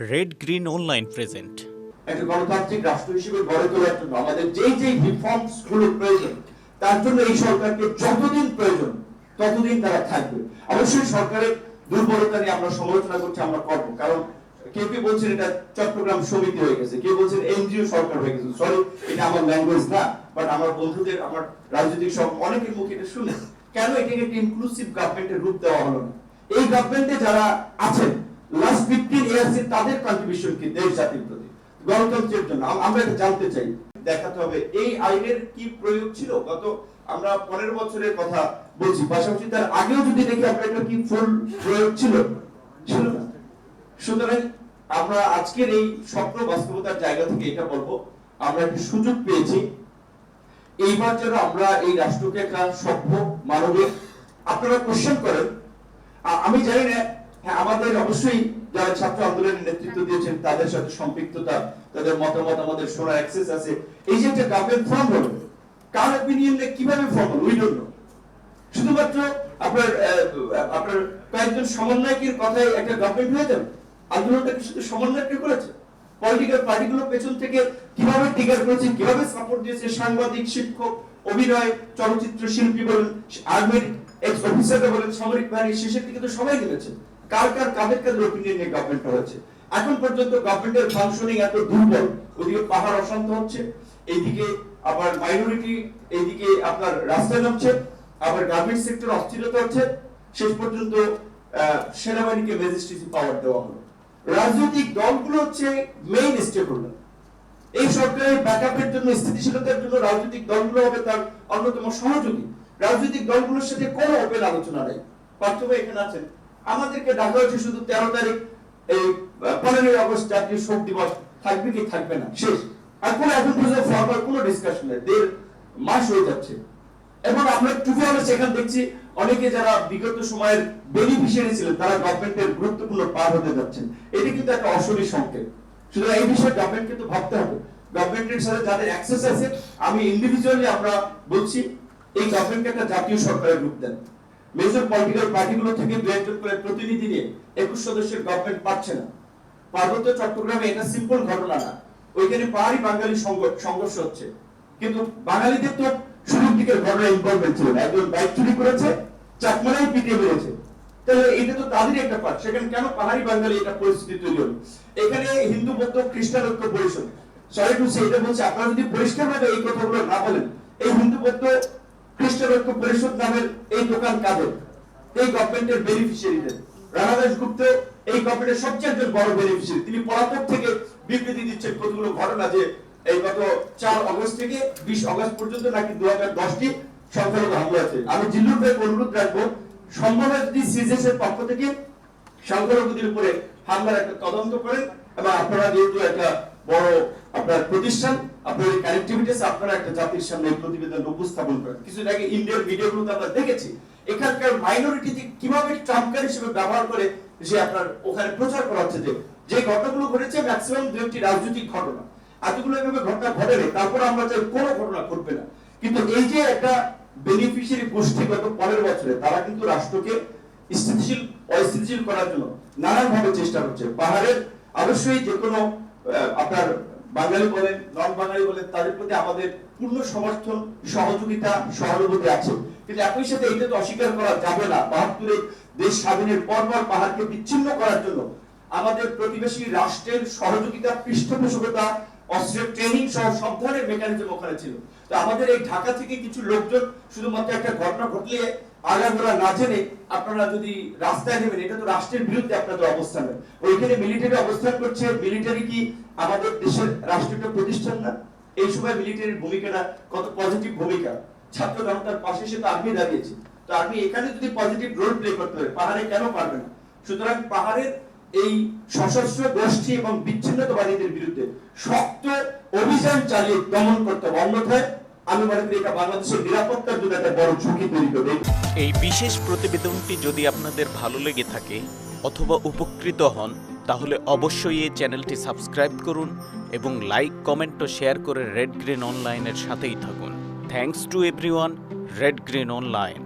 Red green online present একটা গণতান্ত্রিক রাষ্ট্র হিসেবে গড়ে তোলার জন্য আমাদের যেই যেই রিফর্মসগুলো প্রয়োজন, তার জন্য এই সরকারকে যতদিন প্রয়োজন, ততদিন তারা থাকবে। অবশ্যই সরকারের দুর্বলতা নিয়ে আমরা সমালোচনা করছি, আমরা করব। কারণ কেউ কেউ বলছেন এটা চট্টগ্রাম সমিতি হয়ে গেছে, কেউ বলছেন এনজিও সরকার হয়ে গেছে। সরি এটা আমার ল্যাঙ্গুয়েজ না বাট আমার বন্ধুদের, আমার রাজনৈতিক সব অনেকের মুখে এটা শুনে। কেন এটাকে একটা ইনক্লুসিভ গভর্নমেন্টের রূপ দেওয়া হলো না? এই গভর্নমেন্টে যারা আছেন ফিফটিন ইয়ার্স তাদের কন্ট্রিবিউশন কি দেশ জাতির প্রতি, গণতন্ত্রের জন্য। আমরা এটা জানতে চাই। দেখাতে হবে, এই আইনের কি প্রয়োগ ছিল? গত আমরা পনেরো বছরের কথা বলছি। পাশাপাশি তার আগেও যদি দেখি এটা কি ফুল প্রয়োগ ছিল? ছিল সুতরাং আমরা আজকের এই স্বপ্ন বাস্তবতার জায়গা থেকে এটা বলব। আমরা একটি সুযোগ পেয়েছি। এইবার যেন আমরা এই রাষ্ট্রকে একটা সভ্য, মানবিক, আপনারা কোশ্চেন করেন। আমি জানি না হ্যাঁ আমাদের অবশ্যই যারা ছাত্র আন্দোলনের নেতৃত্ব দিয়েছেন, তাদের সাথে সম্পৃক্ততা, তাদের মতামত আমাদের শোনার অ্যাক্সেস আছে। এই যে একটা গভর্নমেন্ট ফর্ম হলো, কার অপিনিয়নে কীভাবে ফর্ম হলো? উই ডোন্ট শুধুমাত্র আপনার আপনার কয়েকজন সমন্বয়কের কথায় একটা গভর্নমেন্ট হয়ে যাবে। আন্দোলনটা কি শুধু সমন্বয়কে করেছে? পলিটিক্যাল পার্টিগুলো পেছন থেকে কীভাবে টিকার করেছে, কীভাবে সাপোর্ট দিয়েছে? সাংবাদিক, শিক্ষক, অভিনয়, চলচ্চিত্র শিল্পী বলেন আর্মির এক্স অফিসাররা বলেন, সামরিক বাহিনী শেষের দিকে তো সবাই নেমেছে কার কার কাদের কাদের ওপিনিয়ন নিয়ে এখন পর্যন্ত গভর্নমেন্টের ফাংশনিং এত দুর্বল, ওদিকে পাহাড় অশান্ত হচ্ছে, এইদিকে আবার মাইনরিটি এইদিকে আপনার রাস্তায় নামছে, আবার গার্মেন্ট সেক্টর অস্থিরতা হচ্ছে, শেষ পর্যন্ত সেনাবাহিনীকে পাওয়ার দেওয়া হলো। রাজনৈতিক দলগুলো হচ্ছে মেইন হোল্ডার এই সরকারের ব্যাকআপের জন্য, স্থিতিশীলতার জন্য রাজনৈতিক দলগুলো হবে তার অন্যতম সহযোগী। রাজনৈতিক দলগুলোর সাথে কোনো ওপেন আলোচনা নেই। পার্থক্য এখানে আছেন আমাদেরকে ডাকা হয়েছে শুধু তেরো তারিখ, এই পনেরোই আগস্ট জাতীয় শোক দিবস। থাকবে কি থাকবে না? শেষ। আর এখন পর্যন্ত ফর্মাল কোনো ডিসকাশন নেই। দেড় মাস হয়ে যাচ্ছে। এবং আমরা দেখছি, অনেকে যারা বিগত সময়ের বেনিফিশিয়ারি ছিলেন, তারা গভর্নমেন্টের গুরুত্বপূর্ণ পার হতে যাচ্ছেন। এটি কিন্তু একটা অশনি সংকেত। সুতরাং এই বিষয়ে গভর্নমেন্টকে তো ভাবতে হবে। গভর্নমেন্টের সাথে যাদের অ্যাক্সেস আছে, আমি ইন্ডিভিজুয়ালি আমরা বলছি, এই গভর্নমেন্টকে একটা জাতীয় সরকারের রূপ দেন। মেজর পলিটিক্যাল পার্টিগুলো থেকে দু একজন করে প্রতিনিধি নিয়ে একুশ সদস্যের গভর্নমেন্ট পাচ্ছে না। পার্বত্য চট্টগ্রামে এটা সিম্পল ঘটনা না। ওইখানে পাহাড়ি বাঙালি সংঘ- সংঘর্ষ হচ্ছে। কিন্তু বাঙালিদের তো শুরুর দিকের ঘটনা ইনভলভমেন্ট ছিল না। একজন বাইক চুরি করেছে চাকমারাই পিটিয়ে মেরেছে। তাহলে এটা তো তাদেরই একটা পার্ট সেখানে কেন পাহাড়ি বাঙালি এটা পরিস্থিতি তৈরি হলো? এখানে হিন্দু, বৌদ্ধ, খ্রিস্টান ঐক্য পরিষদ। সরি টু সে এটা বলছে, আপনারা যদি পরিষ্কার ভাবে এই কথাগুলো না বলেন, এই হিন্দু, বৌদ্ধ পরিষদ নামের এই দোকান কাদের? এই গভর্নমেন্টের বেনিফিশিয়ারিদের রানা দাসগুপ্ত এই গভর্নমেন্টের সবচেয়ে একজন বড় বেনিফিশিয়ারি তিনি পলাতক থেকে বিবৃতি দিচ্ছেন কতগুলো ঘটনা যে এই গত চার অগস্ট থেকে বিশ অগস্ট পর্যন্ত নাকি দু হাজার দশটি সংখ্যালঘু হামলা আছে আমি জিল্লুর ভাইকে অনুরোধ রাখব সম্ভব যদি পক্ষ থেকে সংখ্যালঘুদের উপরে হামলার একটা তদন্ত করেন, এবং আপনারা যেহেতু একটা বড় আপনার প্রতিষ্ঠান, আপনার কানেক্টিভিটি আছে আপনারা একটা জাতির সামনে প্রতিবেদন উপস্থাপন করেন। কিছুদিন আগে ইন্ডিয়ার ভিডিওগুলোতে আমরা দেখেছি, এখানকার মাইনরিটি কীভাবে ট্রাম্পকার হিসেবে ব্যবহার করে যে আপনার ওখানে প্রচার করা হচ্ছে যে যে ঘটনাগুলো ঘটেছে ম্যাক্সিমাম দু একটি রাজনৈতিক ঘটনা। এতগুলো এভাবে ঘটনা ঘটে নেই, তারপর আমরা চাই কোনো ঘটনা ঘটবে না। কিন্তু এই যে একটা বেনিফিশিয়ারি গোষ্ঠী গত পরের বছরে, তারা কিন্তু রাষ্ট্রকে স্থিতিশীল, অস্থিতিশীল করার জন্য নানান ভাবে চেষ্টা করছে। পাহাড়ের অবশ্যই যে কোনো আপনার বাঙালি বলেন নন বাঙালি বলেন, তাদের প্রতি আমাদের পূর্ণ সমর্থন, সহযোগিতা, সহানুভূতি আছে। কিন্তু একই সাথে এটা তো অস্বীকার করা যাবে না। বাহাত্তরে দেশ স্বাধীনের পর পর পাহাড়কে বিচ্ছিন্ন করার জন্য আমাদের প্রতিবেশী রাষ্ট্রের সহযোগিতা, পৃষ্ঠপোষকতা অস্ত্রের ট্রেনিং সহ সব মেকানিজম ওখানে ছিল। তো আমাদের এই ঢাকা থেকে কিছু লোকজন, শুধুমাত্র একটা ঘটনা ঘটলে আগাগোড়া না জেনে আপনারা যদি রাস্তায় নেবেন, এটা তো রাষ্ট্রের বিরুদ্ধে আপনাদের অবস্থান ওইখানে মিলিটারি অবস্থান করছে মিলিটারি কি আমাদের দেশের রাষ্ট্রীয় প্রতিষ্ঠান না? এই সময় মিলিটারির ভূমিকাটা কত পজিটিভ ভূমিকা। ছাত্র জনতার পাশে সে তো আর্মি দাঁড়িয়েছে। তো আর্মি এখানে যদি পজিটিভ রোল প্লে করতে পারে, পাহাড়ে কেন পারবে না? সুতরাং পাহাড়ের এই সশস্ত্র গোষ্ঠী এবং বিচ্ছিন্নতাবাদীদের বিরুদ্ধে শক্ত অভিযান চালিয়ে দমন করতে হবে। অন্যথায় আমি মনে করি এটা বাংলাদেশের নিরাপত্তার জন্য একটা বড় ঝুঁকি তৈরি করবে। এই বিশেষ প্রতিবেদনটি যদি আপনাদের ভালো লেগে থাকে অথবা উপকৃত হন, তাহলে অবশ্যই এই চ্যানেলটি সাবস্ক্রাইব করুন এবং লাইক, কমেন্ট ও শেয়ার করে রেড গ্রিন অনলাইনের সাথেই থাকুন। Thanks to everyone Red Green Online